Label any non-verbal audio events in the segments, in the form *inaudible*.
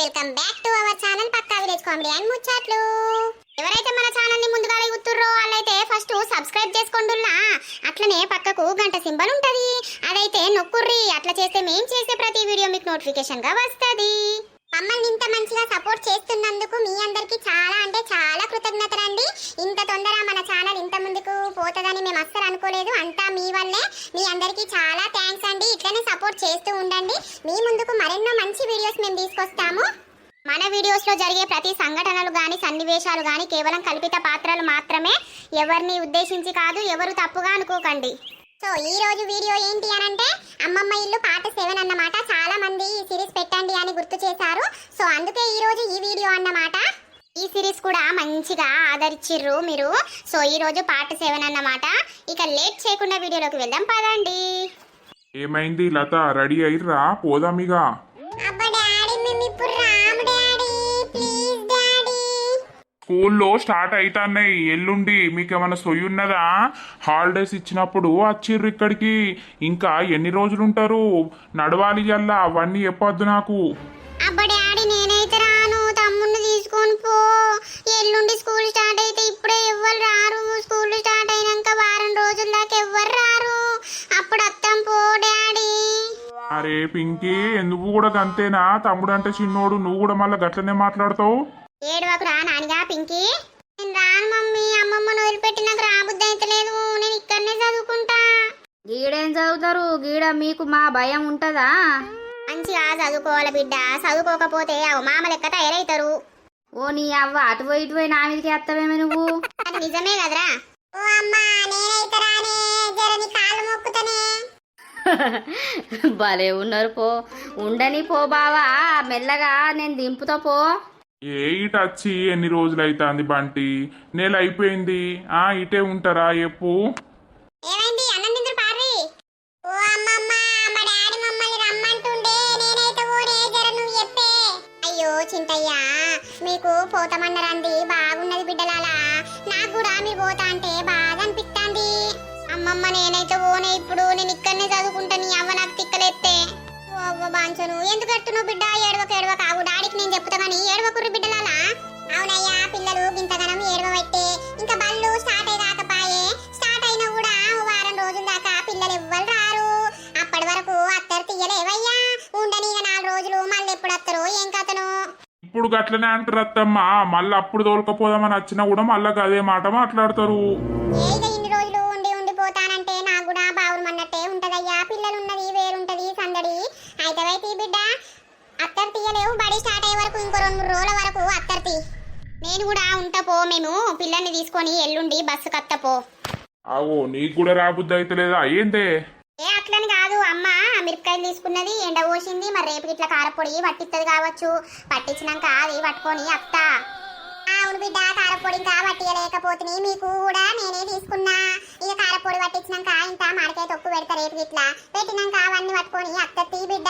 Welcome back to our channel Pakka village comedy and ముచ్చట్లు. ఎవరైతే మన ఛానల్ని ముందుగా చూస్తుర్రో వాళ్ళైతే ఫస్ట్ సబ్స్క్రైబ్ చేసుకోండుల్లా. అట్లనే పక్కకు గంట సింబల్ ఉంటది. అదైతే నొక్కుర్రి. అట్లా చేస్తే మేం చేసే ప్రతి వీడియో మీకు నోటిఫికేషన్గా వస్తది. మమ్మల్ని ఇంత మంచిగా సపోర్ట్ చేస్తున్నందుకు మీ అందరికి చాలా అంటే చాలా కృతజ్ఞతలండి. ఇంత తొందర మన ఛానల్ ఇంత ముందుకు పోతుందని మేము అస్సలు అనుకోలేదు. అంతా మీ వల్లే. మీ అందరికీ చాలా థ్యాంక్స్ అండి. ఇట్లనే సపోర్ట్ చేస్తూ ఉండండి. మీ ముందుకు మరెన్నో మంచి వీడియోస్ మేము తీసుకొస్తాము. మన వీడియోస్లో జరిగే ప్రతి సంఘటనలు కానీ సన్నివేశాలు కానీ కేవలం కల్పిత పాత్రలు మాత్రమే. ఎవరిని ఉద్దేశించి కాదు ఎవరు తప్పుగా అనుకోకండి. సో ఈ రోజు వీడియో ఏంటి అని అంటే అమ్మమ్మ ఇల్లు పాట సెవెన్ అన్నమాట. చాలా మంది ఈ సిరీస్ పెట్టండి అని గుర్తు చేశారు. సో అందుకే ఈ రోజు ఈ వీడియో అన్నమాట. ఈ సిరీస్ కూడా మంచిగా ఆదరించిర్రు మీరు. సో ఈ రోజు పార్ట్ సెవెన్ అన్నమాట. ఇక లేట్ చేయకుండా వీడియోలోకి వెళ్దాం పదండి. ఏమైంది లత? రెడీ అయిర్రా పోదామిగా స్కూల్లో స్టార్ట్ అవుతున్నాయి ఎల్లుండి మీకు ఏమైనా సొయ్యి ఉన్నదా హాలిడేస్ ఇచ్చినప్పుడు వచ్చిర్రు ఇక్కడికి. ఇంకా ఎన్ని రోజులు ఉంటారు నడవాలి అల్లా అవన్నీ చెప్పొద్దు నాకు. తీసుకొని పో. ఎల్లుండి స్కూల్ స్టార్ట్ అయితే ఇప్పుడే ఎవ్వరు రారు. స్కూల్ స్టార్ట్ అయినాక వారం రోజుల దాకా ఎవ్వరు రారు. అప్పుడు అత్తం పో డాడీ. అరే పింకీ ఎందుకు కూడా గంతేనా? తమ్ముడు అంటే చిన్నోడు. నువ్వు కూడా మళ్ళీ గట్లనే మాట్లాడతావు? ఏడవకు రా నానిగా పింకీ. నేను రాను మమ్మీ అమ్మమ్మను వదిలిపెట్టి నాకు రాబుద్ది అయితే లేదు నేను ఇక్కడనే చదువుకుంటా. గీడేం చదువుతారు? గీడ మీకు మా భయం ఉంటదా? మంచిగా చదువుకోవాలి బిడ్డ. చదువుకోకపోతే మామ లెక్క తయారవుతారు ఓ నీ అవ్వ అటు పోయి ఇటు పోయి నా మీదకి ఎత్తవేమే నువ్వు? అది నిజమే కదరా. ఓ అమ్మా నేనైతే రానే. జర నీ కాళ్ళు మొక్కుతానే. *laughs* భలే ఉన్నారు పో. ఉండని పో బావా. మెల్లగా నేను దింపుతా పో. ఏ వచ్చి ఎన్ని రోజులు అవుతుంది బంటి? నెల అయిపోయింది. ఆ ఇటే ఉంటారా ఎప్పు ఏమైంది? అన్నం ఓ అమ్మమ్మ మా డాడీ మమ్మల్ని రమ్మంటుండే. నేనైతే జర నువ్వు చెప్పే. అయ్యో చింతయ్య మీకు పోతామన్నారండి. బాగున్నది బిడ్డలాలా. నాకు కూడా మీరు పోతా అంటే బాగా అనిపిస్తుంది అమ్మమ్మ నేనైతే ఓనే ఇప్పుడు. నేను ఇక్కడనే చదువుకుంటా. బాంచను. ఎందుకు ఎట్టును బిడ్డ? ఏడవక ఏడవక. ఆగు డాడీకి నేను చెప్తా కానీ ఏడవకుర్రి బిడ్డలాలా? అవునయ్యా పిల్లలు గింతగనం ఏడవబట్టే. ఇంకా బళ్ళు స్టార్ట్ అయి కాకపాయే స్టార్ట్ అయినా కూడా వారం రోజుల దాకా పిల్లలు ఎవ్వరు రారు. అప్పటి వరకు అత్తరు తీయలేవయ్యా. ఉండని ఇక నాలుగు రోజులు మళ్ళీ ఎప్పుడు వస్తారు ఏం కథను? ఇప్పుడు గట్లనే అంటారు అత్తమ్మా. మళ్ళీ అప్పుడు తోలుకపోదామని వచ్చినా కూడా మళ్ళీ అదే మాట మాట్లాడతారు. ఇంకో రెండు మూడు రోజుల వరకు అత్తరు తీ నేను కూడా ఉంటా పో మేము. పిల్లల్ని తీసుకొని ఎల్లుండి బస్సు కత్తపో ఆవో నీకు కూడా రాబుద్ది అయితే లేదా ఏందే? ఏ అట్లని కాదు. అమ్మ మిరపకాయలు తీసుకున్నది ఎండ పోసింది. మరి రేపు ఇట్లా కారపొడి పట్టిస్తుంది కావచ్చు. పట్టించినాక అది పట్టుకొని అత్త. అవును బిడ్డ కారపొడి ఇంకా పట్టియలేకపోతే మీకు కూడా నేనే తీసుకున్నా. ఇక కారపొడి పట్టించినాక ఇంత మాడికాయ తొక్కు పెడతా రేపు ఇట్లా పెట్టినాక అవన్నీ పట్టుకొని అత్త తీ బిడ్డ.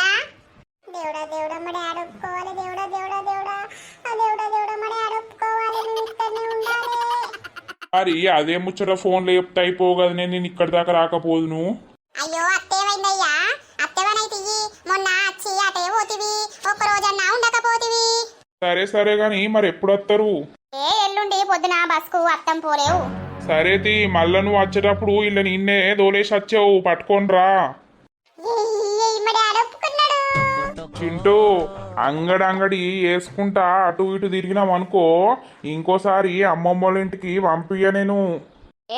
దేవుడా దేవుడా మరి ఆడొప్పుకోవాలి దేవుడా దేవుడా దేవుడా. ఆ దేవుడా దేవుడా మరి ఆడొప్పుకోవాలి నువ్వు ఇక్కడనే ఉండాలి. మరి అదే ముచ్చట ఫోన్లో చెప్తే అయిపోగదనే నేను ఇక్కడి దాకా రాకపోదును అయ్యో అత్తేమైందయ్యా అత్తేవనైతే మొన్న వచ్చి అటే పోతివి. ఒక్క రోజన్నా ఉండకపోతివి. సరే సరే గాని మరి ఎప్పుడు వస్తారు ఏ ఎల్లుండి పొద్దున బస్కు అత్తం పోలేవు. సరే తీ మళ్ళా నువ్వు వచ్చేటప్పుడు ఇలా నిన్నే దోలేసి వచ్చావు పట్టుకోనరా మరి చింటూ అంగడి అంగడి వేసుకుంటా అటు ఇటు తిరిగినాం అనుకో ఇంకోసారి అమ్మమ్మ వాళ్ళ ఇంటికి పంపియ్య నేను.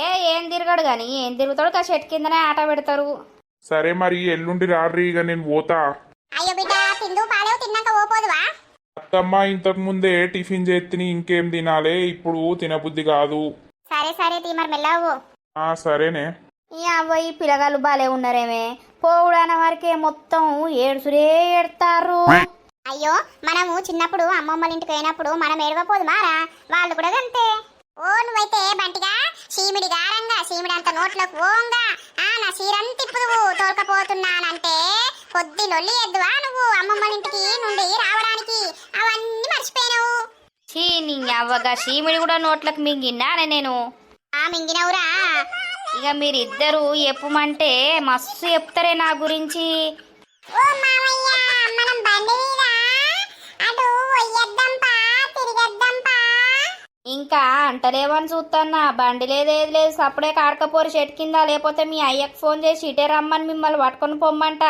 ఏ ఏం తిరగడు గాని ఏం తిరుగుతాడు కా చెట్టు కిందనే ఆట పెడతారు. సరే మరి ఎల్లుండి రాడ్రి ఇక నేను పోతా. అయ్యో బిడ్డ తిందు పాలేవు తిన్నాక ఓపోదువా అత్తమ్మ ఇంతకు ముందే టిఫిన్ చేతిని ఇంకేం తినాలే ఇప్పుడు తినబుద్ధి కాదు. సరే సరే తీ మరి మెల్లవు ఆ సరేనే. ఈ అవ్వయి పిల్లగాళ్ళు బాలే ఉన్నారేమే. పోవుడాన వరకే మొత్తం ఏడుసురే ఏడతారు. అయ్యో మనము చిన్నప్పుడు అమ్మమ్మల ఇంటికి పోయినప్పుడు మనం ఏడవపోదు మారా? వాళ్ళు కూడా అంతే ఓ నువ్వైతే బంటిగా చీమిడి గారంగా చీమిడి అంత నోట్లోకి ఓంగా ఆ నా చీరంతిప్పుదువు తోలుకపోతున్నానంటే కొద్ది లొల్లి ఎద్దువా నువ్వు అమ్మమ్మల ఇంటికి నుండి రావడానికి? అవన్నీ మర్చిపోయినావు. చీ నీ అవ్వగా చీమిడి కూడా నోట్లకు మింగిన్నానే నేను. ఆ మింగినవురా. ఇక మీరిద్దరు చెప్పమంటే మస్తు చెప్తారే నా గురించి. ఇంకా అంటలేవని చూస్తానా బండి లేదేది లేదు సప్పుడే కాడకపోరు చెట్టు కింద లేకపోతే మీ అయ్యకు ఫోన్ చేసి ఇటే రమ్మని మిమ్మల్ని పట్టుకొని పొమ్మంట.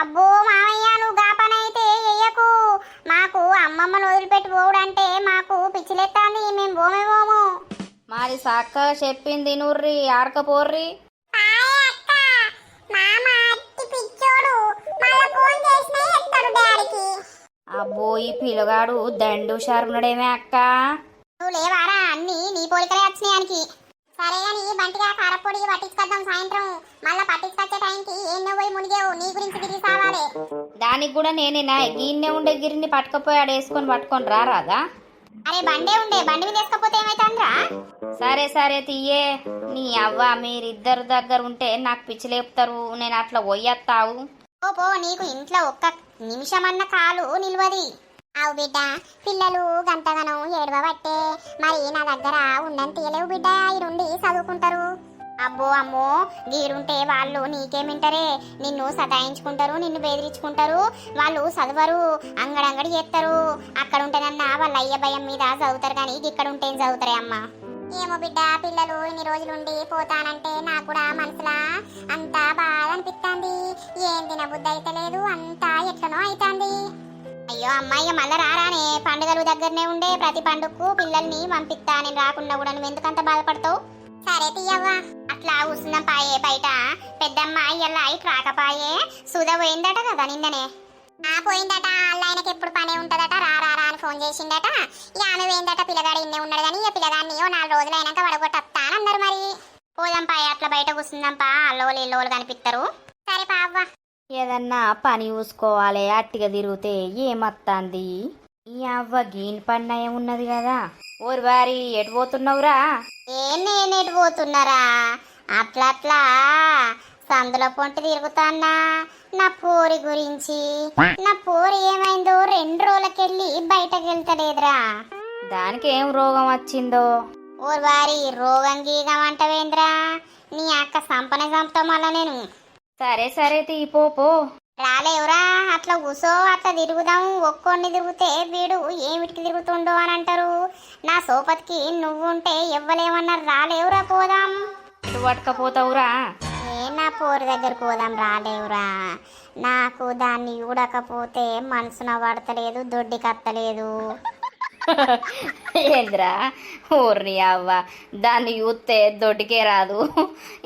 అబ్బో మామయ్య నువ్వు గాపనైతే ఎయ్యకు. మాకు అమ్మమ్మను వదిలిపెట్టి పోవడంటే మాకు పిచ్చిలేస్తాంది మేము పోమే పోము. మరి సక్క చెప్పింది నూర్రి ఆడకపోర్రి అబ్బో ఈ పిల్లగాడు దండు షారున్నాడేమే అక్క. నువ్వు లేవారా? అన్ని నీ పోలికలే వచ్చినాయానికి సరే అని బంటిగా కారపొడి పట్టించుకొద్దాం సాయంత్రం. మళ్ళా పట్టించుకొచ్చే టైంకి ఏం పోయి మునిగేవు? నీ గురించి తిరిగి సావాలి. దానికి కూడా నేనేనా? గిన్నె ఉండే గిరిని పట్టుకపోయి ఆడ వేసుకొని పట్టుకొని రారాదా? అరే బండే ఉండే. బండి మీద వేసుకోపోతే ఏమైతుందిరా సరే సరే తీయే. నీ అవ్వ మీరిద్దరు దగ్గర ఉంటే నాకు పిచ్చి లేపుతారు. నేను అట్లా పోయేస్తావు ఓ పో నీకు ఇంట్లో ఒక్క నిమిషమన్న కాలు నిల్వది. అవు బిడ్డ పిల్లలు గంటగనం ఏడవ బట్టే మరి నా దగ్గర ఉందని తీయలేవు బిడ్డ. ఈ నుండి చదువుకుంటారు. అబ్బో అమ్మో గీడుంటే వాళ్ళు నీకేమింటారే నిన్ను సతాయించుకుంటారు నిన్ను బెదిరించుకుంటారు. వాళ్ళు చదవరు అంగడంగడి చేస్తారు అక్కడ ఉంటేనన్నా వాళ్ళ అయ్య భయం మీద చదువుతారు కానీ ఇక్కడ ఉంటే చదువుతారే అమ్మా? ఏమో బిడ్డ పిల్లలు ఇన్ని రోజులుండి పోతానంటే నాకు కూడా మనసులా అంతా బాధ అనిపిస్తుంది ఏం తినబుద్ధి అయితే లేదు అంతా ఎట్లనో అవుతుంది అయ్యో అమ్మాయి మళ్ళీ రారానే. పండుగలు దగ్గరనే ఉండే ప్రతి పండుగకు పిల్లల్ని పంపిస్తా నేను రాకుండా కూడా నువ్వు ఎందుకంత బాధపడతావు? సరే తీయవ్వా. అట్లా కూర్చుందాం పాయే బయట. పెద్దమ్మ ఇయ్యల్లా ఇటు రాకపాయే సుధ పోయిందట కదా నిన్ననే. ఆ పోయిందట. ఆయనకి ఎప్పుడు పనే ఉంటదట. రా రా రా అని ఫోన్ చేసిందట. ఇక ఆమె పోయిందట. పిల్లగాడు ఇన్నే ఉన్నాడు కానీ ఇక పిల్లగాడిని ఓ నాలుగు రోజులు అయినాక వడగొట్టొస్తా అని అన్నారు మరి. పోదాం పాయ అట్లా బయట కూర్చుందాంపా. అల్లోలు ఇల్లోలు కనిపిస్తారు సరే పావ్వా ఏదన్నా పని చూసుకోవాలి అట్టిగా తిరిగితే ఏమత్తాంది? ఈ అవ్వ గీని పని ఉన్నది కదా. ఓరి వారి ఎటు పోతున్నావురా? ఏం నేనేటి పోతున్నారా? అట్లా అట్లా. సందులో పొంటి తిరుగుతాన్నా నా పోరి గురించి. నా పోరి ఏమైందో రెండు రోజులకెళ్ళి బయటకు వెళ్తలేదురా దానికి ఏం రోగం వచ్చిందో? ఓరి వారి రోగం గీగం అంటవేంద్రా? నీ అక్క సంపన చంపుతాం వల్ల నేను. సరే సరే తీపో పో రాలేవురా అట్లా కూసో అట్లా తిరుగుదాం. ఒక్కొన్ని తిరిగితే వీడు ఏమిటికి తిరుగుతుండో అని అంటారు. నా సోపతికి నువ్వుంటే ఎవ్వలేమన్నారు రాలేవురా పోదాం. పట్టుకపోతావురా ఏ నా పోరు దగ్గర పోదాం రాలేవురా నాకు దాన్ని చూడకపోతే మనసున పడతలేదు దొడ్డి కత్తలేదు. *laughs* ఏంద్రా? ఊర్ని అవ్వ. దాన్ని చూస్తే దొడ్డికే రాదు.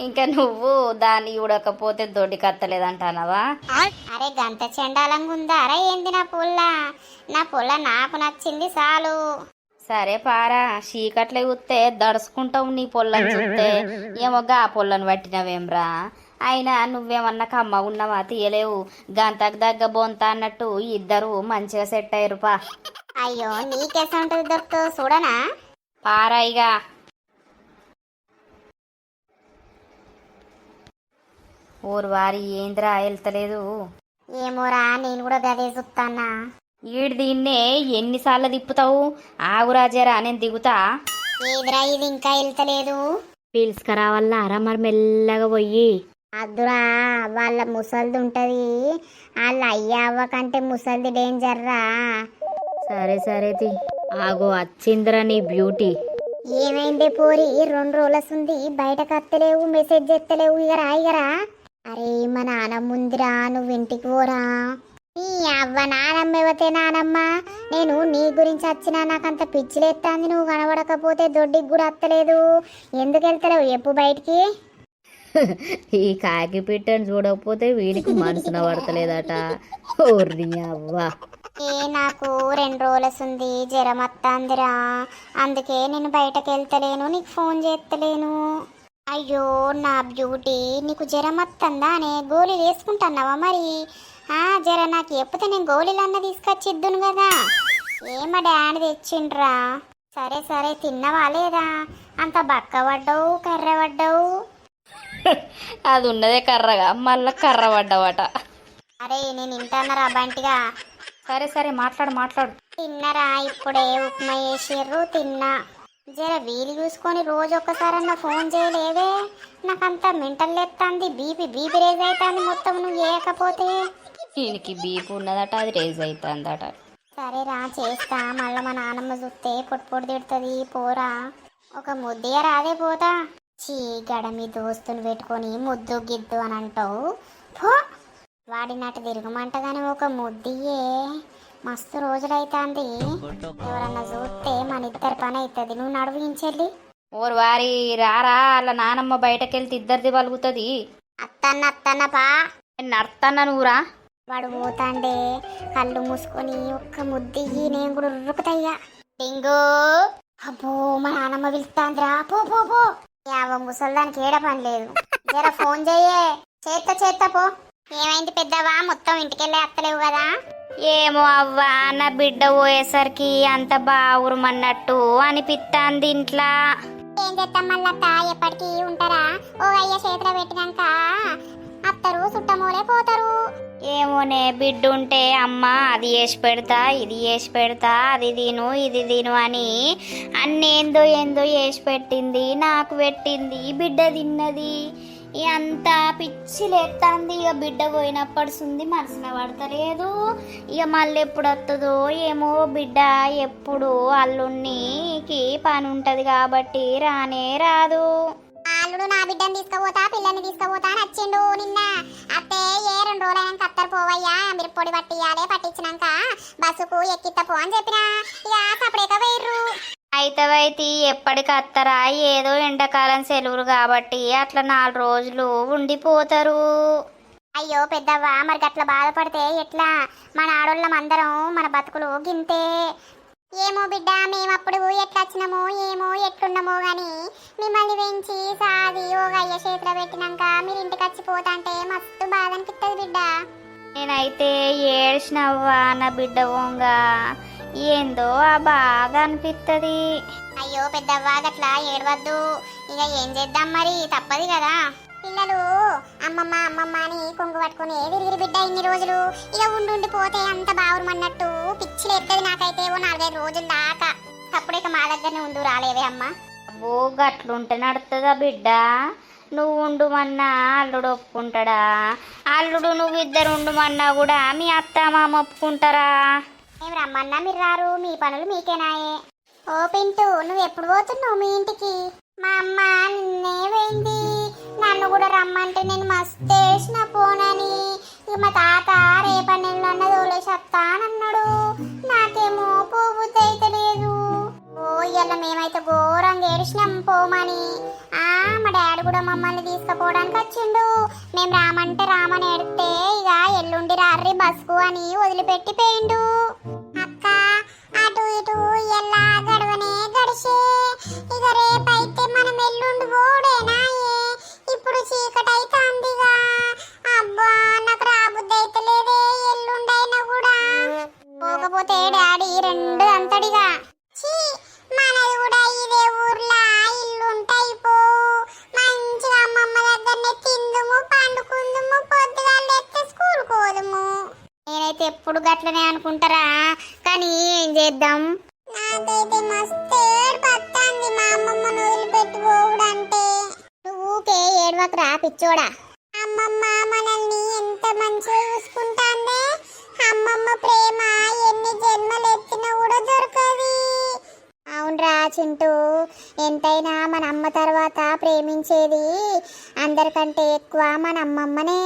ఇంకా నువ్వు దాన్ని చూడకపోతే దొడ్డి కత్తలేదంటానవా అరే గంత చెండాలంగా ఉందా అరే ఏంది నా పుల్ల? నా పుల్ల నాకు నచ్చింది చాలు. సరే పారా చీకట్లే చూస్తే దడుచుకుంటావు నీ పొల్లని చూస్తే ఏమో గా పొల్లని పట్టినవేమ్రా? అయినా నువ్వేమన్నా కమ్మ ఉన్నావా? తీయలేవు. గంతకు దగ్గ బొంత అన్నట్టు ఇద్దరు మంచిగా సెట్ అయ్యారు పా అయ్యో నీకెసంటది దొరుకుతుందో చూడనా? పారాయిగా ఊరు వారి ఏంద్రా వెళ్తలేదు. ఏమోరా నేను కూడా గదే చూస్తానా ఈడు దీన్నే ఎన్నిసార్లు తిప్పుతావు? ఆగురాజేరా నేను దిగుతా. ఏదిరా ఇది ఇంకా వెళ్తలేదు? పిలుసుకురావాలా మరి మెల్లగా పోయి. అద్దురా వాళ్ళ ముసలిది ఉంటది. వాళ్ళ అయ్య అవ్వ కంటే ముసలిది డేంజర్ రా సరే సరే తి. ఆగో వచ్చిందిరా నీ బ్యూటీ. ఏమైంది పోరి? రెండు రోజులసుంది బయటకు అత్తలేవు మెసేజ్ చేస్తలేవు ఇగరా ఇగరా. అరే మా నానమ్మ ఉందిరా నువ్వు ఇంటికి పోరా. నీ అవ్వ నానమ్మ ఇవ్వతే నానమ్మ? నేను నీ గురించి వచ్చినా నాకంత పిచ్చిలేస్తాంది నువ్వు కనబడకపోతే దొడ్డికి కూడా అత్తలేదు. ఎందుకు వెళ్తలేవు? ఎప్పు బయటికి? *laughs* ఈ కాకి పిట్టని చూడకపోతే వీడికి మనసున పడతలేదట. ఓర్ని అవ్వా. ఏ నాకు రెండు రోజులసుంది జ్వరం వత్తాందిరా అందుకే నేను బయటకు వెళ్తలేను నీకు ఫోన్ చేస్తలేను. అయ్యో నా బ్యూటీ. నీకు జ్వరం వత్తందా అనే గోళీ వేసుకుంటున్నావా మరి? జర నాకు ఎప్పితే నేను గోళీలన్న తీసుకొచ్చిద్దును కదా. ఏమా డాడీ తెచ్చిండ్రా? సరే సరే తిన్నవా లేదా? అంత బక్క పడ్డావు కర్ర పడ్డావు *laughs* అది ఉన్నదే కర్రగా మళ్ళా కర్ర పడ్డవట అరే నేను ఇంటన్నరా బంటిగా? సరే సరే మాట్లాడు మాట్లాడు. తిన్నరా? ఇప్పుడే ఉప్మా చేసిర్రు తిన్నా. జర వీలు చూసుకొని రోజు ఒక్కసారన్నా ఫోన్ చేయలేదే? నాకంత మెంటల్ ఎత్తాంది బీపీ బీపీ రేజ్ అవుతుంది మొత్తం నువ్వు చేయకపోతే. దీనికి బీపు ఉన్నదట అది రేజ్ అవుతుందట సరే రా చేస్తా. మళ్ళీ మా నాన్నమ్మ చూస్తే పొట్టు పొట్టు తిడుతుంది పోరా. ఒక ముద్దియ రాదే పోతా. చీ గడ మీ దోస్తులు పెట్టుకొని ముద్దు గిద్దు అని అంటావు. పో వాడినట్టు తిరగమంటగానే ఒక ముద్దియే. మస్తు రోజులైతాంది. ఎవరన్నా చూస్తే మన ఇద్దరి పని అవుతుంది నువ్వు నడువించెల్లి ఓరు వారి రారా అలా నానమ్మ బయటకెళ్తే ఇద్దరిది పలుకుతుంది. అత్తన్న అత్తన్న పా. నేను నడుస్తాను నువ్వురా? వాడు పోతాండే. కళ్ళు మూసుకొని ఒక్క ముద్దియ్యి నేను కూడా ఉరుకుతయ్యా. డింగు! అబ్బో మా నాన్నమ్మ పిలుస్తాందిరా. పో పో పో. యావ ముసల్దానికి ఏడ పని లేదు. జర ఫోన్ చెయ్యే. చేత్త చేత్త పో. ఏమైంది పెద్దవా? మొత్తం ఇంటికెళ్ళి అత్తలేవు కదా? ఏమో అవ్వా నా బిడ్డ పోయేసరికి అంత బావురమన్నట్టు అనిపిస్తాంది ఇంట్లో. ఏం చేస్తాం మళ్ళక్క ఎప్పటికీ ఉంటారా? ఓ అయ్య చేతిలో పెట్టినాక. అత్తరు సుట్టమోలే పోతారు. ఏమోనే బిడ్డ ఉంటే అమ్మ అది వేసి పెడతా ఇది వేసి పెడతా అది తిను ఇది తిను అని అన్ని ఏందో ఏందో వేసి పెట్టింది నాకు పెట్టింది బిడ్డ తిన్నది. అంతా పిచ్చి లేస్తుంది ఇక బిడ్డ పోయినప్పడుస్తుంది మనసున పడతలేదు. ఇక మళ్ళీ ఎప్పుడు వస్తుందో ఏమో బిడ్డ ఎప్పుడు అల్లున్నికి పని ఉంటుంది కాబట్టి రానే రాదు. అల్లుడు నా బిడ్డని తీసుకుపోతా పిల్లని తీసుకుపోతా అని వచ్చిండు నిన్న. అత్తే ఏ రెండు రోజులైనాక అత్తరు పోవయ్యా మీరు పొడి పట్టియాలే పట్టించినాక బస్సుకు ఎక్కిత్తపో అని చెప్పిన. ఇక సపరేక వేర్రు అయితవైతే ఎప్పటికి అత్తరా? ఏదో ఎండాకాలం సెలవులు కాబట్టి అట్లా నాలుగు రోజులు ఉండిపోతారు. అయ్యో పెద్దవ్వ మరి గట్ల బాధపడితే ఎట్లా? మన ఆడోళ్ళం అందరం మన బతుకులు గింతే. ఏమో బిడ్డ మేమప్పుడు ఎట్లా వచ్చినామో ఏమో ఎట్లున్నామో గాని మిమ్మల్ని పెంచి సాది ఓ అయ్య చేతిలో పెట్టినాక మీరు ఇంటికి వచ్చి పోతాంటే మస్తు బాధ అనిపిస్తుంది బిడ్డ. నేనైతే ఏడ్చినవ్వా నా బిడ్డ వంగ ఏందో ఆ బాధ అనిపిస్తుంది అయ్యో పెద్దవ్వ గట్లా ఏడవద్దు. ఇక ఏం చేద్దాం మరి? తప్పదు కదా. పిల్లలు అమ్మమ్మ అమ్మమ్మ అని కొంగు పట్టుకుని విరిగిరి బిడ్డ ఇన్ని రోజులు. ఇక ఉండి పోతే అంత బావురమన్నట్టు పిచ్చిలు ఎత్తది నాకైతే ఓ నాలుగైదు రోజుల దాకా. అప్పుడు ఇక మా దగ్గరనే ఉండు రాలేవే అమ్మ. అబ్బో గట్లుంటే నడుతుందా బిడ్డ? నువ్వు ఉండుమన్నా అల్లుడు ఒప్పుకుంటాడా? అల్లుడు నువ్వు ఇద్దరు ఉండుమన్నా కూడా మీ అత్త మామ ఒప్పుకుంటారా? మేము రమ్మన్నా మీరు రారు మీ పనులు మీకేనాయే. ఓ పింటూ నువ్వు ఎప్పుడు పోతున్నావు మీ ఇంటికి? మా అమ్మ నిన్నే పోయింది నన్ను కూడా రమ్మంటే నేను మస్తు వేసిన పోనని. ఇక మా తాత రేపటి నెలలో అన్న తోలేసి నాకేమో పోబుద్ధి అయితే లేదు ఓ ఇవాళ మేమైతే ఘోరంగా ఏడిచినాం పోమని. ఆ మా డాడీ కూడా మమ్మల్ని తీసుకుపోవడానికి వచ్చిండు. మేము రామంటే రామని ఎడితే ఇక ఎల్లుండి రారి బస్కు అని వదిలిపెట్టి పోయిండు. అక్క అటు ఇటు ఎలా గడవనే గడిచే. ఇక రేపైతే మనం ఎల్లుండి పోడేనాయే ఇప్పుడు చీకటి అవుతుందిగా అబ్బా నాకు రాబుద్ది అయితే లేదే ఎల్లుండైనా కూడా. పోకపోతే డాడీ రెండు అంతడిగా. చీ మనది కూడా ఇదే ఊర్లా ఇల్లుంటాయి పో. మంచిగా అమ్మమ్మ దగ్గరనే తిందుము పండుకుందుము పొద్దుగా లేస్తే స్కూల్ కోదుము నేనైతే ఎప్పుడు గట్లనే అనుకుంటారా? కానీ ఏం చేద్దాం? నాకైతే మస్తు ఏడవకరా పిచ్చోడా. అమ్మమ్మ మనల్ని ఎంత మంచిగా చూసుకుంటాందే? అమ్మమ్మ ప్రేమ ఎన్ని జన్మలు ఎత్తినా కూడా దొరకది. అవునరా చింటూ ఎంతైనా మన అమ్మ తర్వాత ప్రేమించేది అందరికంటే ఎక్కువ మన అమ్మమ్మనే.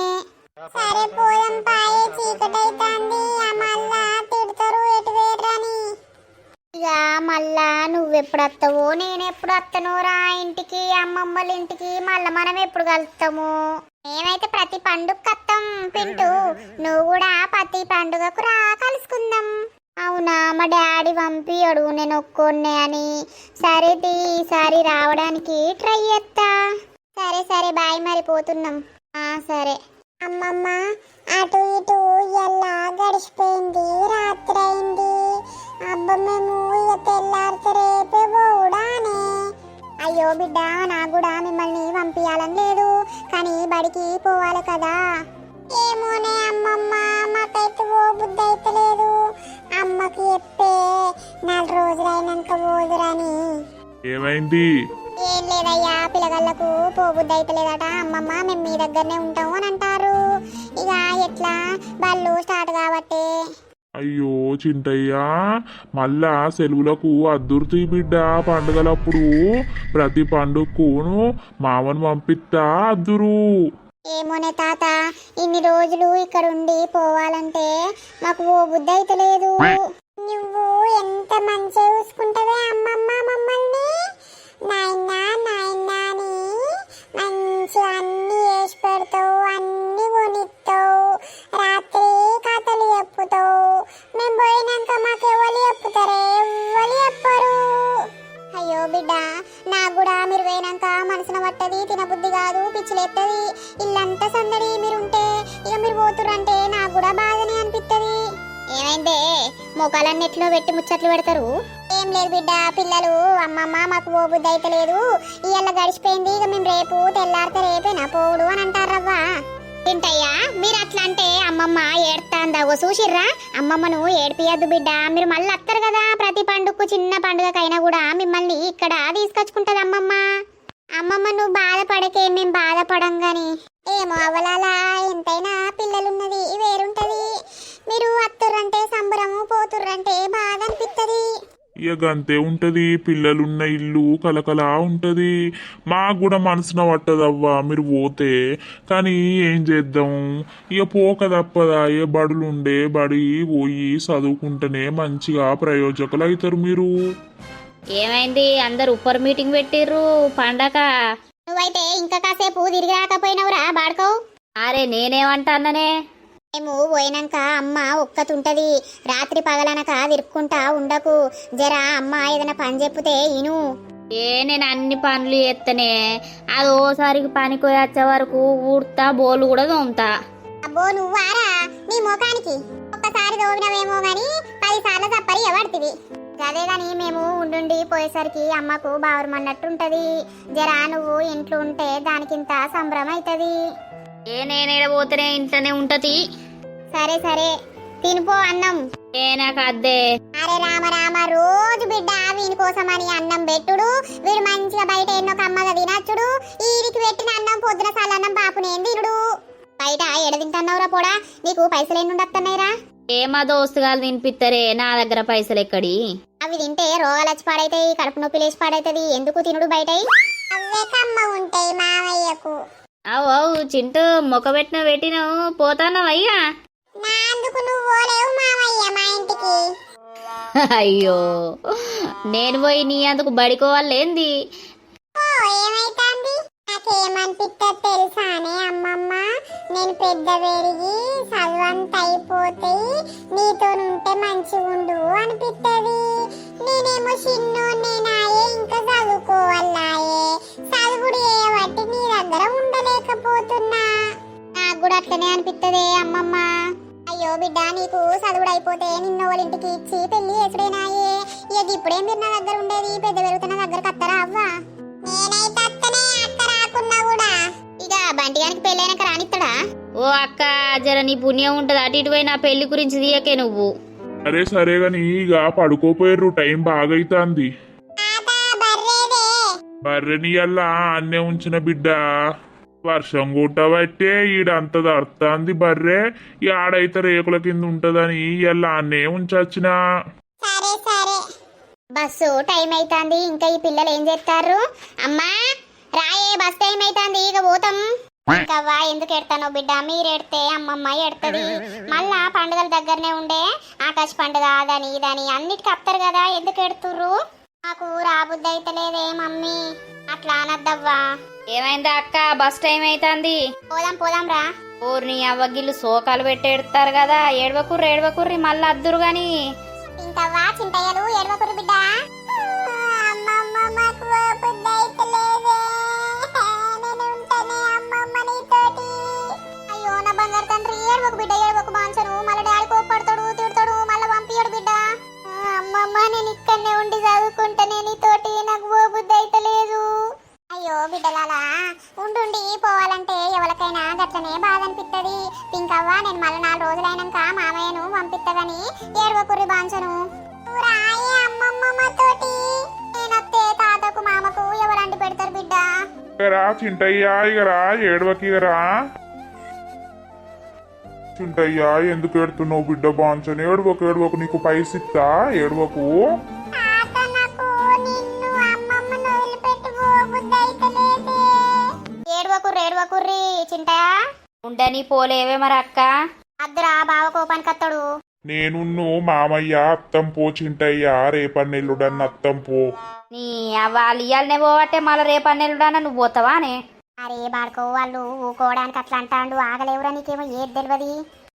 సరే పోదాం పాయే చీకటైతాంది. మళ్ళా తిడతారు ఎటు ఇక మళ్ళా నువ్వెప్పుడు వస్తావో నేను ఎప్పుడు వస్తాను రా ఇంటికి అమ్మమ్మల ఇంటికి మళ్ళా మనం ఎప్పుడు కలుస్తాము? మేమైతే ప్రతి పండుగ వస్తాం పింటూ. నువ్వు కూడా ప్రతి పండుగకు రా కలుసుకుందాం. అవునా మా డాడీ పంపియడు నేను ఒక్కొన్నే అని. సరే ఈసారి రావడానికి ట్రై చేస్తా సరే సరే బాయ్ మరి పోతున్నాం. ఆ సరే. అమ్మమ్మ అటు ఇటు ఎలా గడిచిపోయింది? రాత్రి అయింది. అబ్బ మేము ఇక తెల్లారితే రేపే పోడానే అయ్యో బిడ్డ నా కూడా మిమ్మల్ని పంపించాలని లేదు. కానీ బడికి పోవాలి కదా. ఏమోనే అమ్మమ్మ మాకైతే ఓ బుద్ధి అయితే లేదు. అమ్మకి చెప్పే నాలుగు రోజులైనాక పోదురని. ఏమైంది? ఏం లేదయ్యా పిల్లగాళ్ళకు పోబుద్ది అయితే లేదట. అమ్మమ్మ మేము మీ దగ్గరనే ఉంటాము అని అంటారు. చింటయ్యా మళ్ళా సెలవులకు అద్దుర్తి బిడ్డ పండుగలప్పుడు ప్రతి పండుగకును మామను పంపిస్తా అద్దురు. ఏమోనే తాత ఇన్ని రోజులు ఇక్కడ ఉండి పోవాలంటే మాకు ఓ బుద్ధి అయితే లేదు. నువ్వు ఎంత మంచిగా చూసుకుంటావే అమ్మమ్మ మమ్మల్ని? నాయన నాయన అని మంచిగా అన్ని వేసి పెడతావు అన్ని కొనిస్తావు రాత్రి కథలు చెప్పుతావు మేము పోయినాక మాకు ఎవరు చెప్పుతారే ఎవరు చెప్పరు అయ్యో బిడ్డ నాకు కూడా మీరు పోయినాక మనసున పట్టది తినబుద్ధి కాదు పిచ్చిలేస్తుంది ఇల్లంతా సందడి మీరు ఉంటే ఇక మీరు పోతురంటే నాకు కూడా బాగానే అనిపిస్తుంది ఏమైందే? మొక్కలన్నిట్లో పెట్టి ముచ్చట్లు పెడతారు? ఏం లేదు బిడ్డ పిల్లలు అమ్మమ్మ మాకు ఓ బుద్ధి అయితే లేదు ఇవాళ గడిచిపోయింది ఇక మేము రేపు తెల్లారితే రేపేనా పోవుడు అని అంటారవ్వా ఏంటయ్యా? మీరు అట్లా అంటే అమ్మమ్మ ఏడుతాందా ఓ చూసిర్రా? అమ్మమ్మను ఏడిపియద్దు బిడ్డ. మీరు మళ్ళీ వస్తారు కదా ప్రతి పండుగకు చిన్న పండుగకైనా కూడా మిమ్మల్ని ఇక్కడ తీసుకొచ్చుకుంటది అమ్మమ్మ. అమ్మమ్మ నువ్వు బాధపడకే మేము బాధపడం గాని. ఏమో అవలాలా ఎంతైనా పిల్లలున్నది వేరుంటది. మీరు అత్తుర్రంటే సంబరము పోతుర్రంటే బాధ అనిపిస్తుంది ఇక గంతే ఉంటది పిల్లలున్న ఇల్లు కలకలా ఉంటది. మాకు కూడా మనసున పట్టదవ్వా మీరు పోతే. కానీ ఏం చేద్దాం? ఇక పోక తప్పదా? ఏ బడులు ఉండే బడి పోయి చదువుకుంటేనే మంచిగా ప్రయోజకులు అవుతారు మీరు. ఏమైంది? అందరు ఉప్పర్ మీటింగ్ పెట్టిర్రు. పండగ నువ్వైతే ఇంకా కాసేపు తిరిగి రాకపోయినవురా బాడుకో. అరే నేనేమంటాననే మేము పోయినాక అమ్మ ఒక్కతుంటది. రాత్రి పగలనక తిరుక్కుంటా ఉండకు. జరా అమ్మ ఏదైనా పని చెప్తే ఇను. ఏ నేను అన్ని పనులు చేస్తనే అది ఓసారికి పనికి వచ్చే వరకు ఊడతా బోలు కూడా తోముతా. అబ్బో నువ్వారా? నీ ముఖానికి ఒక్కసారి దోగినవేమో గాని పది సార్లు తప్పని ఎవడుతుంది అదే గాని మేము ఉండుండి పోయేసరికి అమ్మకు బావరమన్నట్టుంటది జరా నువ్వు ఇంట్లో ఉంటే దానికింత సంబరం అవుతుంది ఏ నేనేడ పోతేనే ఇంట్లోనే ఉంటది సరే సరే. తినిపో అన్నం. ఏ నాకు అద్దే. అరే రామ రామ రోజు బిడ్డ వీని కోసమని అన్నం పెట్టుడు. వీడు మంచిగా బయట ఎన్నో కమ్మగా తినచ్చుడు. ఈడికి పెట్టిన అన్నం పొద్దున సల్లన్నం బాపునేం తినుడు. బయట ఎడ తింటున్నావురా పోడా? నీకు పైసలు ఎన్ని ఉండొస్తున్నాయిరా ఏ మా దోస్తుగాలు తినిపిత్తరే నా దగ్గర పైసలు ఎక్కడి? అవి తింటే రోగాలు వచ్చి పాడైతాయి కడుపు నొప్పి లేచి పాడైతుంది. ఎందుకు తినుడు బయట? అవే కమ్మ ఉంటాయి మామయ్యకు అవు అవు చింటూ మొక్క పెట్టిన పెట్టినావు పోతాన్నావు అయ్యా. అయ్యో నేను పోయి నీ అందుకు బడికోవాలేంది? తెలుసానే అమ్మమ్మ? నేను పెద్ద పెరిగి చదువంత అయిపోతాయి నీతో ఉంటే మంచిగా ఉండు అనిపిస్తుంది నేనేమో చిన్నోనేనాయే ఇంకా అట్లనే అనిపిస్తుంది అమ్మమ్మ. అయ్యో బిడ్డ నీకు చదువుడు అయిపోతే నిన్న వాళ్ళ ఇంటికి ఇచ్చి పెళ్ళి చేసుడేనాయే ఇక ఇప్పుడేం మీరు నా దగ్గర ఉండేది? పెద్ద పెరుగుతున్న దగ్గరకు అత్తరా అవ్వా? నేనైతే అత్తనే అక్క రాకున్నా కూడా. ఇక బంటి గారికి పెళ్ళైనాక రానిస్తాడా ఓ అక్క జర నీ పుణ్యం ఉంటది అటు ఇటు నా పెళ్ళి గురించి తీయకే నువ్వు. సరే సరే గాని ఇక పడుకోపోయారు టైం బాగైతాంది. బర్రెని అల్లా అన్నే ఉంచిన బిడ్డ. వర్షం గుట్టబట్టే ఈడంత దర్తాంది బర్రె. ఈ ఆడైతే రేకుల కింద ఉంటదని ఇలా అన్నే ఉంచొచ్చిన. సరే సరే. బస్సు టైం అవుతుంది ఇంకా ఈ పిల్లలు ఏం చేస్తారు? అమ్మా రాయే బస్ టైం అవుతుంది ఇక పోతాం. ఇంకవ్వా ఎందుకు ఎడతాను బిడ్డ మీరు ఎడితే అమ్మమ్మ ఎడతది. మళ్ళా పండుగల దగ్గరనే ఉండే ఆకాశ పండుగ అదని ఇదని అన్నిటికి వస్తారు కదా ఎందుకు ఎడుతుర్రు? మాకు రాబుద్ది అయితే లేదే మమ్మీ. అట్లా అనద్దవ్వా. ఏమైందా అక్క? బస్ టైం అవుతుంది పోదాం పోదాం రా. ఊరిని అవ్వగిల్లు సోకాలు పెట్టేడతారు కదా. ఏడవకుర్రి ఏడవకుర్రి మళ్ళీ అద్దురు గాని. ఇంకవ్వా చింతయ్యలు? ఏడవకురు బిడ్డ? నేను నేను ఇక్కడనే ఉండి చదువుకుంటానే నీతోటి. నాకు ఓ బుద్ధి అయితే లేదు అయ్యో బిడ్డలాలా ఉండుండి పోవాలంటే ఎవరికైనా గట్లనే బాధ అనిపిస్తుంది పింకవ్వ నేను మళ్ళీ నాలుగు రోజులైనాక మామయ్యను పంపిత్తదని ఏడవకుర్రి బాంచను. నేనొస్తే తాతకు మామకు ఎవరండి పెడతారు బిడ్డ? ఇగరా చింటయ్యా ఇగరా ఏడవకి ఇగరా చింటయ్యా ఎందుకు ఏడుతున్నావు బిడ్డ బాంచని? ఏడవకు ఏడవకు నీకు పైసిత్తా? ఏడవకు? ఏడవకుర్రి చింటయా? ఉండని పోలేవే మరి అక్క అద్దరా బావ కోపానికి అత్తడు. నేనున్ను మామయ్య అత్తం పో చింటయ్యా రేపన్నెల్లుడన్న అత్తం పో. నీ వాళ్ళు ఇయ్యాలనే పోవట్టే మళ్ళీ రేపు అన్నెల్లుడానా నువ్వు పోతావానే అరే బాడుకో వాళ్ళు ఊకోవడానికి అట్లా అంటాండు ఆగలేవురా నీకేమో ఏది తెలియదు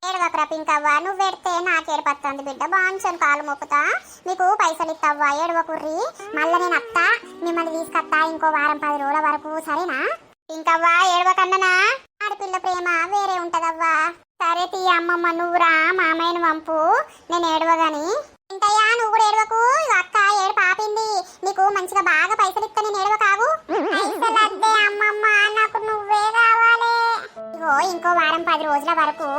ఏడవకరా పింకవ్వ నువ్వు పెడితే నాకేడపత్తంది బిడ్డ బాగుంచాను కాలు మొక్కుతా మీకు పైసలు ఇస్తావా ఏడవకుర్రి మళ్ళీ నేను అత్తా మిమ్మల్ని తీసుకొత్తా ఇంకో వారం పది రోజుల వరకు సరేనా? ఇంకవ్వా ఏడవకన్ననా? ఆడపిల్ల ప్రేమ వేరే ఉంటదవ్వా. సరే తీ అమ్మమ్మ నువ్వురా మామయ్యను పంపు. నేను ఏడవగాని. ఇంకయ్యా నువ్వు కూడా ఏడవకు. అక్క ఏడు పాపింది. నీకు మంచిగా బాగా పైసలు ఇస్తా నేను ఏడవ కాగు పైసలద్దే అమ్మమ్మ నాకు నువ్వే కావాలి. ఇగో ఇంకో వారం పది రోజుల వరకు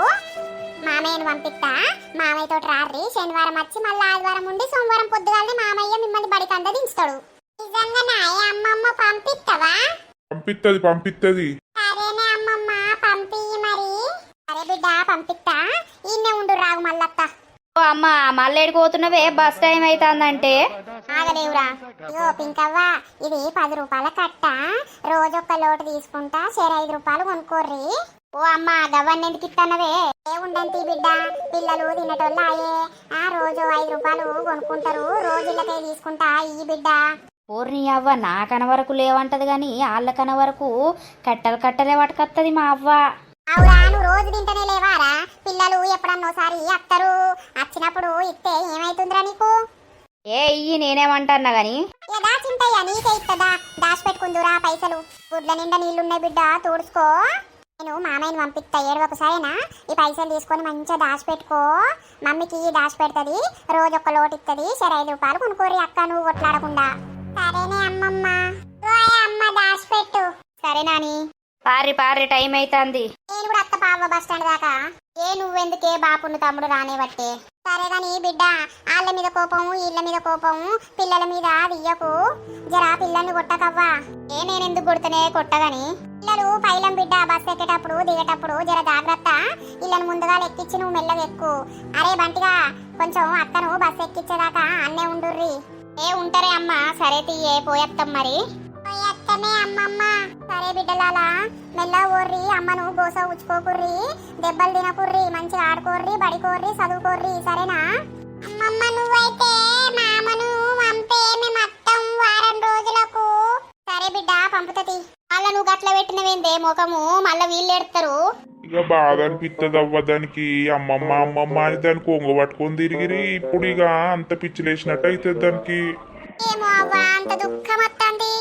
మామయ్యను పంపిస్తా మామయ్యతో రారి శనివారం వచ్చి మళ్ళీ ఆదివారం ఉండి సోమవారం పొద్దుగాలని మామయ్య మిమ్మల్ని బడికి అంతా దించుతాడు నిజంగా నాయ అమ్మమ్మ పంపిస్తావా పంపిత్తది పంపిత్తది. సరేనే అమ్మమ్మ పంపి మరి. సరే బిడ్డ పంపిస్తా ఈయనే ఉండు రాగు మల్లత్త. ఓ అమ్మ మళ్ళీ ఎడిపోతున్నావే బస్ టైం అవుతుందంటే ఆగలేవురా. ఇగో పింకవ్వ ఇది పది రూపాయల కట్ట. రోజొక్క లోటు తీసుకుంటా సరే ఐదు రూపాయలు కొనుక్కోర్రి. ఓ అమ్మ గవ్వన్ని ఎందుకు ఇస్తానవే ఏ ఉండంతి బిడ్డ? పిల్లలు తినేటోళ్ళు ఆయే. ఆ రోజు ఐదు రూపాయలు కొనుక్కుంటారు రోజులకే తీసుకుంటా ఈ బిడ్డ. ఊరిని అవ్వ నా కన వరకు లేవంటది కానీ వాళ్ళ కన వరకు కట్టలు కట్టలే పట్టుకొత్తది మా అవ్వ. అవురా నువ్వు రోజు తింటనే లేవారా? పిల్లలు ఎప్పుడన్నోసారి అత్తరు? వచ్చినప్పుడు ఇస్తే ఏమైతుందిరా నీకు? ఏ ఇయ్యి నేనేమంటాన్నా గాని. యదా చింతయ్య నీకే ఇస్తుందా దాచిపెట్టుకుందురా పైసలు. గుడ్ల నిండా నీళ్ళున్నాయి బిడ్డ తోడుసుకో నేను మామయ్యని పంపిస్తా ఏడు సరేనా ఈ పైసలు తీసుకొని మంచిగా దాచిపెట్టుకో మమ్మీకి దాచిపెడుతుంది రోజు ఒక లోటు ఇస్తుంది సరే ఐదు రూపాయలు కొనుక్కోరి అక్క నువ్వు కొట్లాడకుండా. సరేనే అమ్మమ్మ. అమ్మ దాచిపెట్టు. సరే నాని. పారి పారి టైం అవుతుంది నేను కూడా అత్త పావ బస్ స్టాండ్ దాకా. ఏ నువ్వెందుకే బాపును తమ్ముడు రానివట్టే సరే గాని బిడ్డ వాళ్ళ మీద కోపము వీళ్ళ మీద కోపము పిల్లల మీద దియ్యకు జరా పిల్లల్ని కొట్టకవ్వా. ఏ నేనెందుకు కొడుతనే కొట్టగాని? పిల్లలు పైలం బిడ్డ బస్ ఎక్కేటప్పుడు దిగేటప్పుడు జర జాగ్రత్త. ఇళ్ళని ముందుగా ఎక్కించి నువ్వు మెల్లగా ఎక్కు అరే బంటిగా కొంచెం అక్కను బస్ ఎక్కించేదాకా అన్నే ఉండుర్రి. ఏ ఉంటారే అమ్మ. సరే తీయే పోయేత్తాం మరి. పోయేత్తమే అమ్మమ్మ. సరే బిడ్డలాలా మెల్ల ఓర్రి అమ్మను గోస ఉచ్చుకోకుర్రి దెబ్బలు తినకుర్రి మంచిగా ఆడుకోర్రి బడికోర్రి చదువుకోర్రి సరేనా? అమ్మమ్మ నువ్వైతే మామను పంపే మేము అత్తం వారం రోజులకు. సరే బిడ్డ పంపుతది మళ్ళా నువ్వు గట్ల పెట్టినవేందే ముఖము మళ్ళా వీళ్ళు ఎడతారు ఇక బాధ అనిపిస్తుంది అవ్వదానికి అమ్మమ్మ అమ్మమ్మ అని దానికి ఒంగ పట్టుకొని తిరిగిరి. ఇప్పుడు ఇక అంత పిచ్చిలేసినట్టు అవుతుంది దానికి. ఏమో అవ్వ అంత దుఃఖం వస్తుంది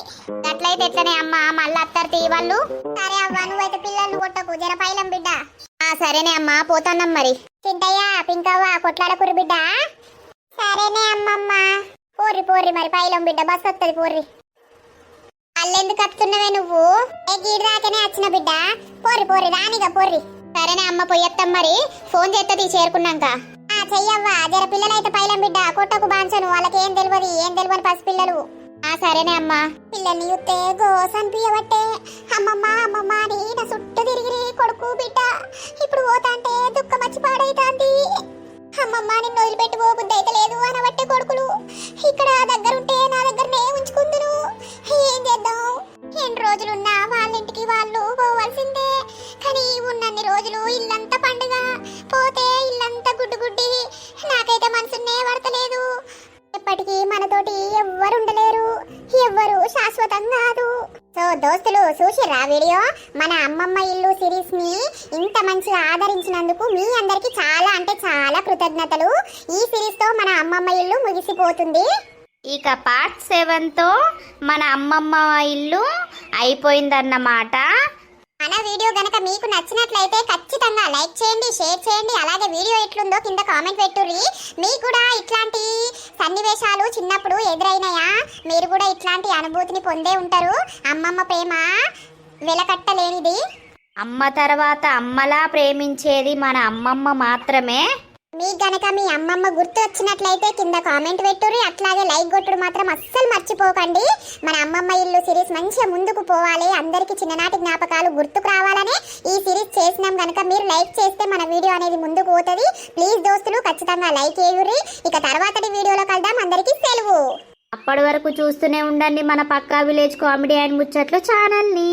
అట్లయితే ఎట్లనే అమ్మ మళ్ళీ అత్తారు తీ వాళ్ళు. సరే అవ్వ నువ్వైతే పిల్లల్ని కొట్టకు. జర పైలం బిడ్డ. ఆ సరేనే అమ్మ పోతానం మరి. చింతయ్య పింకవ్వ కొట్లాడకురు బిడ్డ? సరేనే అమ్మమ్మ. పోర్రి పోర్రి మరి పైలం బిడ్డ. బస్ వస్తుంది పోర్రి. అల్లెందుకు వస్తున్నవే నువ్వు? ఏ గీడి వచ్చిన బిడ్డ? పోర్రి పోర్రి రానిగా పోర్రి. సరేనే అమ్మ పొయ్యత్తం మరి. ఫోన్ చేస్తుంది చేరుకున్నాక. ఆ చెయ్యవ్వా. జర పిల్లలైతే పైలం బిడ్డ. కొట్టకు బాంచను వాళ్ళకి ఏం తెలియదు ఏం తెలియని పసిపిల్లలు. ఆ సరేనే అమ్మా. పిల్లల్ని యుత్తే గోస్ అనిపించబట్టే అమ్మమ్మ అమ్మమ్మ అని నా చుట్టూ తిరిగి కొడుకు బిడ్డ. ఇప్పుడు పోతాంటే దుఃఖం వచ్చి పాడైతాంది. అమ్మమ్మ నిన్ను వదిలిపెట్టి పోబుద్ది అయితే లేదు అనబట్టే కొడుకులు. ఇక్కడ దగ్గరుంటే నా దగ్గరనే ఉంచుకుందును. చేద్దాం. ఎన్ని రోజులున్నా వాళ్ళ ఇంటికి వాళ్ళు పోవాల్సిందే. కానీ ఉన్నన్ని రోజులు ఇల్లంతా పండుగ. పోతే ఇల్లంతా గుడ్డు గుడ్డి. నాకైతే మనసున్నే పడతలేదు. ఎప్పటికీ మనతోటి ఎవ్వరు ఉండలేరు. ఎవ్వరు శాశ్వతం కాదు. సో దోస్తులు రా వీడియో? మన అమ్మమ్మ ఇల్లు సిరీస్ని ఇంత మంచిగా ఆదరించినందుకు మీ అందరికి చాలా అంటే చాలా కృతజ్ఞతలు. ఈ సిరీస్తో మన అమ్మమ్మ ఇల్లు ముగిసిపోతుంది. ఇక పార్ట్ సెవెన్తో మన అమ్మమ్మ ఇల్లు అయిపోయిందన్నమాట. మన వీడియో గనక మీకు నచ్చినట్లయితే ఖచ్చితంగా లైక్ చేయండి షేర్ చేయండి అలాగే వీడియో ఎట్లుందో కింద కామెంట్ పెట్టుర్రి. మీకు కూడా ఇట్లాంటి సన్నివేశాలు చిన్నప్పుడు ఎదురైనాయా? మీరు కూడా ఇట్లాంటి అనుభూతిని పొందే ఉంటారు. అమ్మమ్మ ప్రేమ వెలకట్టలేనిది. అమ్మ తర్వాత అమ్మలా ప్రేమించేది మన అమ్మమ్మ మాత్రమే. మీకు గనక మీ అమ్మమ్మ గుర్తు వచ్చినట్లయితే కింద కామెంట్ పెట్టుర్రి అట్లాగే లైక్ కొట్టుడు మాత్రం అస్సలు మర్చిపోకండి. మన అమ్మమ్మ ఇల్లు సిరీస్ మంచిగా ముందుకు పోవాలి అందరికి చిన్ననాటి జ్ఞాపకాలు గుర్తుకు రావాలని ఈ సిరీస్ చేసినాం గనక మీరు లైక్ చేస్తే మన వీడియో అనేది ముందుకు పోతుంది. ప్లీజ్ దోస్తులు ఖచ్చితంగా లైక్ చేయుర్రి. ఇక తర్వాతటి వీడియోలో కలుద్దాం. అందరికీ సెలవు. అప్పటి వరకు చూస్తూనే ఉండండి మన పక్కా విలేజ్ కామెడీ అండ్ ముచ్చట్లు ఛానల్ని.